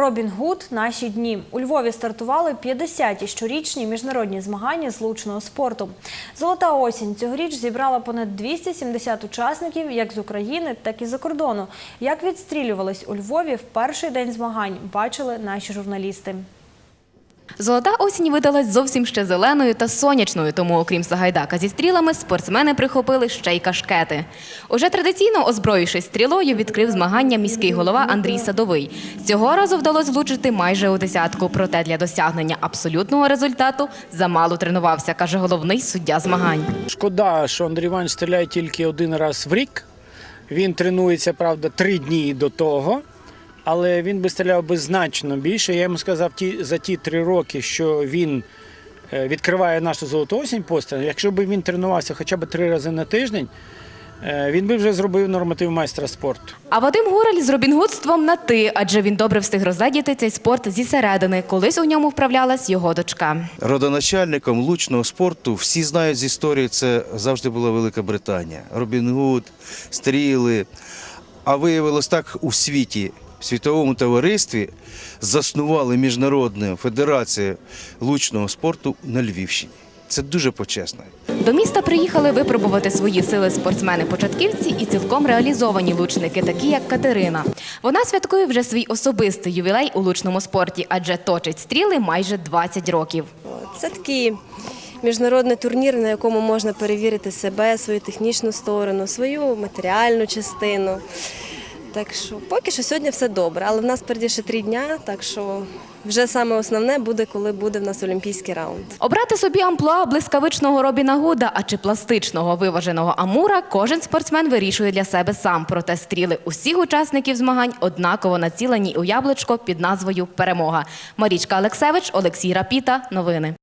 Робін Гуд наші дні у Львові стартували 50-ті щорічні міжнародні змагання з лучного спорту. Золота осінь цьогоріч зібрала понад 270 учасників як з України, так і за кордону. Як відстрілювались у Львові в перший день змагань, бачили наші журналісти. Золота осінь видалась зовсім ще зеленою та сонячною, тому, окрім Сагайдака зі стрілами, спортсмени прихопили ще й кашкети. Уже традиційно озброївшись стрілою, відкрив змагання міський голова Андрій Садовий. Цього разу вдалося влучити майже у десятку. Проте для досягнення абсолютного результату замало тренувався, каже головний суддя змагань. Шкода, що Андрій Іванович стріляє тільки один раз в рік. Він тренується, правда, три дні до того, але він би стріляв би значно більше. Я йому сказав ті, за ті три роки, що він е, відкриває нашу золоту осінь постріл. Якщо б він тренувався хоча б три рази на тиждень, е, він би вже зробив норматив майстра спорту. А Вадим Гураль з робінгудством на ти, адже він добре встиг розглядіти цей спорт зі середини. Колись у ньому вправлялась його дочка. Родоначальником лучного спорту всі знають з історії, це завжди була Велика Британія. Робін Гуд, стріли. А виявилось так у світі, світовому товаристві заснували Міжнародну федерацію лучного спорту на Львівщині. Це дуже почесно. До міста приїхали випробувати свої сили спортсмени-початківці і цілком реалізовані лучники, такі як Катерина. Вона святкує вже свій особистий ювілей у лучному спорті, адже точить стріли майже 20 років. Це такий міжнародний турнір, на якому можна перевірити себе, свою технічну сторону, свою матеріальну частину. Так що поки що сьогодні все добре, але в нас впереді ще три дня, так що вже саме основне буде, коли буде в нас олімпійський раунд. Обрати собі амплуа блискавичного Робіна Гуда, а чи пластичного виваженого Амура кожен спортсмен вирішує для себе сам. Проте стріли усіх учасників змагань однаково націлені у яблучко під назвою Перемога. Марічка Олексевич, Олексій Рапіта. Новини.